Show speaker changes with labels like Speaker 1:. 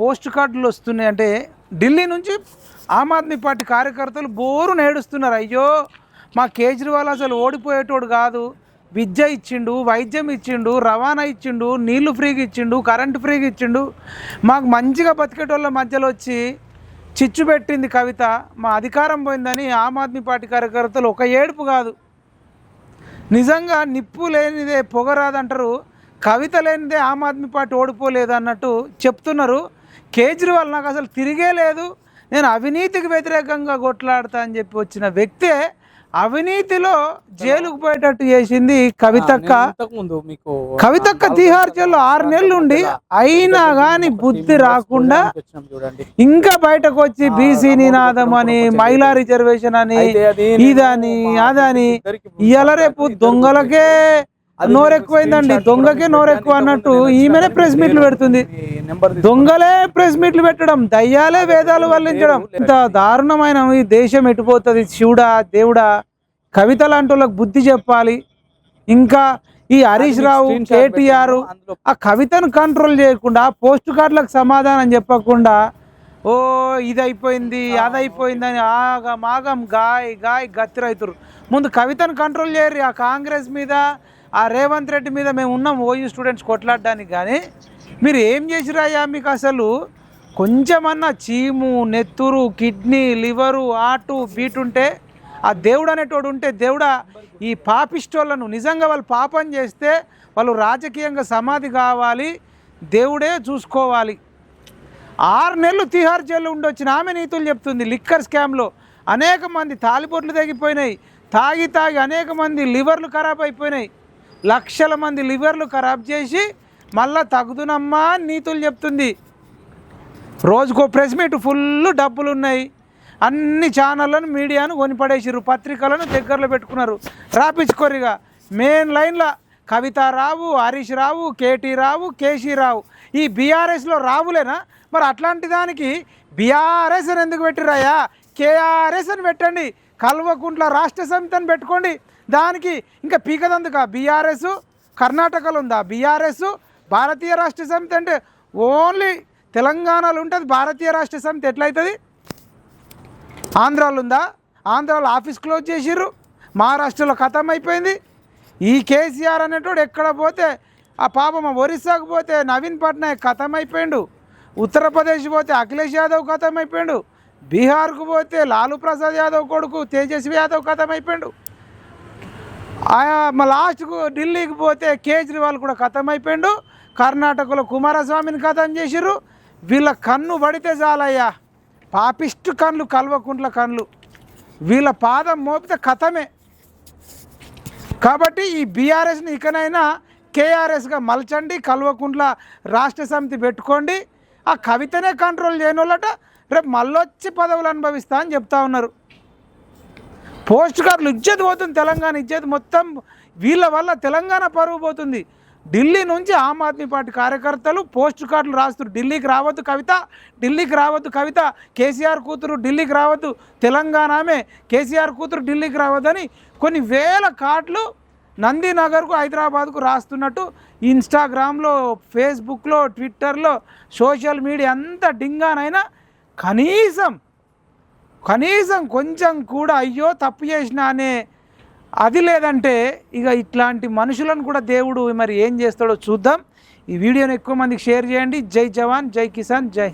Speaker 1: Post కార్డులు వస్తున్నాయి. అంటే ఢిల్లీ నుంచి ఆమ్ ఆద్మీ పార్టీ కార్యకర్తలు బోరు నేడుస్తున్నారు అయ్యో మా కేజ్రీవాల్ అసలు ఓడిపోయేటోడు కాదు. విద్య ఇచ్చిండు వైద్యం ఇచ్చిండు రవాణా ఇచ్చిండు నీళ్ళు ఫ్రీగా ఇచ్చిండు కరెంటు ఫ్రీగా ఇచ్చిండు. మాకు మంచిగా బతికేటోళ్ళ మధ్యలో వచ్చి చిచ్చు పెట్టింది కవిత. మా అధికారం పోయిందని ఆమ్ ఆద్మీ పార్టీ కార్యకర్తలు ఒక ఏడుపు కాదు. నిజంగా నిప్పు లేనిదే పొగరాదంటారు కవిత లేనిదే ఆమ్ ఆద్మీ పార్టీ ఓడిపోలేదు అన్నట్టు చెప్తున్నారు. కేజ్రీవాల్ నాకు అసలు తిరిగే లేదు. నేను అవినీతికి వ్యతిరేకంగా కొట్లాడతా అని చెప్పి వచ్చిన వ్యక్తే అవినీతిలో జైలుకు పోయేటట్టు చేసింది కవితక్క.
Speaker 2: ముందు మీకు
Speaker 1: కవితక్క తిహార్ జైల్లో ఆరు నెలలు ఉండి అయినా కానీ బుద్ధి రాకుండా ఇంకా బయటకు వచ్చి బీసీ నినాదం అని మహిళా రిజర్వేషన్ అని ఇదని అదని ఇవాళ రేపు దొంగలకే నోరెక్కువైందండి. దొంగకే నోరెక్కువ. అన్నట్టు
Speaker 2: నేను
Speaker 1: ఈమెనే. ప్రెస్ మీట్లు పెడుతుంది. దొంగలే ప్రెస్ మీట్లు పెట్టడం దయ్యాలే వేదాలు వల్లించడం. ఇంత దారుణమైన ఈ దేశం ఎటుపోతుంది శివుడా దేవుడా? కవిత లాంటి వాళ్ళకి బుద్ధి చెప్పాలి. ఇంకా ఈ హరీష్ రావు కేటీఆర్ ఆ కవితను కంట్రోల్ చేయకుండా పోస్ట్ కార్డులకు సమాధానం చెప్పకుండా ఓ ఇది అయిపోయింది అది అయిపోయింది అని ఆగం ఆగం గాయ్ గాయ్ గత్తి రైతురు ముందు కవితను కంట్రోల్ చేయరు ఆ కాంగ్రెస్ మీద ఆ రేవంత్ రెడ్డి మీద మేము ఉన్నాం ఓయూ స్టూడెంట్స్ కొట్లాడడానికి కానీ మీరు ఏం చేసిరాయా మీకు అసలు? కొంచెమన్నా చీము నెత్తురు కిడ్నీ లివరు ఆటు బీట్ ఉంటే ఆ దేవుడు అనేటోడు ఉంటే దేవుడా ఈ పాపిష్టోళ్ళను నిజంగా వాళ్ళు పాపం చేస్తే వాళ్ళు రాజకీయంగా సమాధి కావాలి దేవుడే చూసుకోవాలి. ఆరు నెలలు తిహార్ జైల్లో ఉండొచ్చిన ఆమె నీతులు చెప్తుంది లిక్కర్ స్కామ్లో. అనేక మంది తాలిబొట్లు తెగిపోయినాయి. తాగి తాగి అనేక మంది లివర్లు ఖరాబ్ అయిపోయినాయి. లక్షల మంది లివర్లు ఖరాబ్ చేసి మళ్ళా తగుదునమ్మా అని నీతులు చెప్తుంది. రోజుకో ప్రెస్ మీట్ ఫుల్ డబ్బులు ఉన్నాయి అన్ని ఛానళ్ళను మీడియాను కొనిపడేసిర్రు పత్రికలను దగ్గరలో పెట్టుకున్నారు. రాపించుకోరిగా. మెయిన్ లైన్లో కవిత రావు హరీష్ రావు కేటీ రావు కేసీ రావు. ఈ బీఆర్ఎస్లో రావులేనా? మరి అట్లాంటి దానికి బీఆర్ఎస్ అని ఎందుకు పెట్టిరాయా కేఆర్ఎస్ అని పెట్టండి. కల్వకుంట్ల రాష్ట్ర సమితి అని పెట్టుకోండి. దానికి ఇంకా పీకదందుక బీఆర్ఎస్ కర్ణాటకలో ఉందా. బీఆర్ఎస్ భారతీయ రాష్ట్ర సమితి అంటే ఓన్లీ తెలంగాణలో ఉంటుంది. భారతీయ రాష్ట్ర సమితి ఎట్లయితుంది? ఆంధ్రాలో ఉందా? ఆంధ్రాలో ఆఫీస్ క్లోజ్ చేసిర్రు. మహారాష్ట్రలో ఖతం అయిపోయింది ఈ కేసీఆర్ అనేటోడు ఎక్కడ పోతే ఆ పాపం ఒరిస్సాకు పోతే నవీన్ పట్నాయక్ ఖతం అయిపోయిండు ఉత్తరప్రదేశ్ పోతే అఖిలేష్ యాదవ్ ఖతం అయిపోయిండు బీహార్కు పోతే లాలూ ప్రసాద్ యాదవ్ కొడుకు తేజస్వి యాదవ్ ఖతం అయిపోయిండు ఆయా మా లాస్ట్కు ఢిల్లీకి పోతే కేజ్రీవాల్ కూడా ఖతం అయిపోయిండు కర్ణాటకలో కుమారస్వామిని ఖతం చేసిర్రు. వీళ్ళ కన్ను పడితే చాలయ్యా. పాపిష్టు కన్ను కల్వకుంట్ల కన్ను వీళ్ళ పాదం మోపితే కథమే. కాబట్టి ఈ బీఆర్ఎస్ని ఇకనైనా కేఆర్ఎస్గా మలచండి కల్వకుంట్ల రాష్ట్ర సమితి పెట్టుకోండి. ఆ కవితనే కంట్రోల్ చేయని వాళ్ళట రేపు మళ్ళొచ్చి పదవులు అనుభవిస్తా అని చెప్తా ఉన్నారు. పోస్ట్ కార్డులు ఇచ్చేది పోతుంది తెలంగాణ ఇచ్చేది మొత్తం వీళ్ళ వల్ల తెలంగాణ పరువు పోతుంది. ఢిల్లీ నుంచి ఆమ్ ఆద్మీ పార్టీ కార్యకర్తలు పోస్ట్ కార్డులు రాస్తారు. ఢిల్లీకి రావద్దు కవిత ఢిల్లీకి రావద్దు కవిత కేసీఆర్ కూతురు ఢిల్లీకి రావద్దు తెలంగాణ ఆమె కేసీఆర్ కూతురు ఢిల్లీకి రావద్దని కొన్ని వేల కార్డులు నందీనగర్కు హైదరాబాద్కు రాస్తున్నట్టు ఇన్స్టాగ్రామ్లో ఫేస్బుక్లో ట్విట్టర్లో సోషల్ మీడియా అంతా డింగానైనా కనీసం కనీసం కొంచెం కూడా అయ్యో తప్పు చేసినా అనే అది లేదంటే ఇక ఇట్లాంటి మనుషులను కూడా దేవుడు మరి ఏం చేస్తాడో చూద్దాం. ఈ వీడియోని ఎక్కువ మందికి షేర్ చేయండి. జై జవాన్ జై కిసాన్ జై